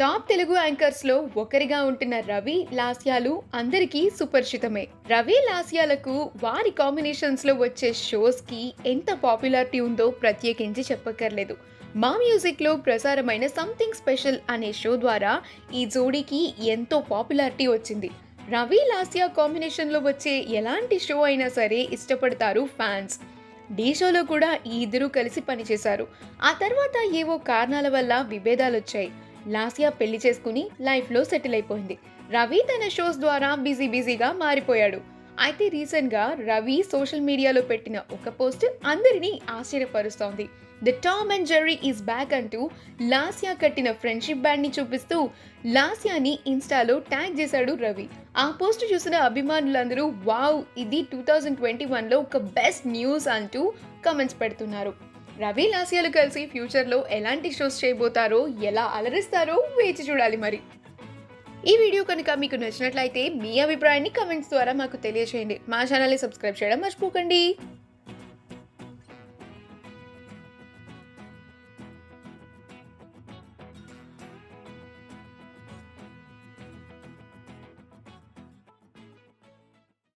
Top Telugu యాంకర్స్లో ఒకరిగా ఉంటున్న రవి లాస్యాలు అందరికీ సుపరిచితమే. రవి లాస్యాలకు వారి కాంబినేషన్స్లో వచ్చే షోస్కి ఎంత పాపులారిటీ ఉందో ప్రత్యేకించి చెప్పక్కర్లేదు. మా మ్యూజిక్లో ప్రసారమైన సంథింగ్ స్పెషల్ అనే షో ద్వారా ఈ జోడీకి ఎంతో పాపులారిటీ వచ్చింది. రవి లాస్యా కాంబినేషన్లో వచ్చే ఎలాంటి షో అయినా సరే ఇష్టపడతారు ఫ్యాన్స్. డీ షోలో కూడా ఈ ఇద్దరూ కలిసి పనిచేశారు. ఆ తర్వాత ఏవో కారణాల వల్ల విభేదాలు వచ్చాయి లాసియా పెళ్ళి చేసుకుని లైఫ్లో సెటిల్ అయిపోయింది. రవి తన షోస్ ద్వారా బిజీ బిజీగా మారిపోయాడు. అయితే రీసెంట్గా రవి సోషల్ మీడియాలో పెట్టిన ఒక పోస్ట్ అందరినీ ఆశ్చర్యపరుస్తోంది. The Tom and Jerry is back అంటూ లాసియా కట్టిన ఫ్రెండ్షిప్ బ్యాండ్ని చూపిస్తూ లాసియాని ఇన్స్టాలో ట్యాగ్ చేశాడు రవి. ఆ పోస్ట్ చూసిన అభిమానులందరూ వావ్ ఇది టూ థౌజండ్ ట్వంటీ వన్లో ఒక బెస్ట్ న్యూస్ అంటూ కమెంట్స్ పెడుతున్నారు. రవి లాసియాలు కలిసి ఫ్యూచర్లో ఎలాంటి షోస్ చేయబోతారో ఎలా అలరిస్తారో వేచి చూడాలి మరి. ఈ వీడియో కనుక మీకు నచ్చినట్లయితే మీ అభిప్రాయాన్ని కమెంట్స్ ద్వారా మాకు తెలియజేయండి మా ఛానల్ని సబ్స్క్రైబ్ చేయడం మర్చిపోకండి.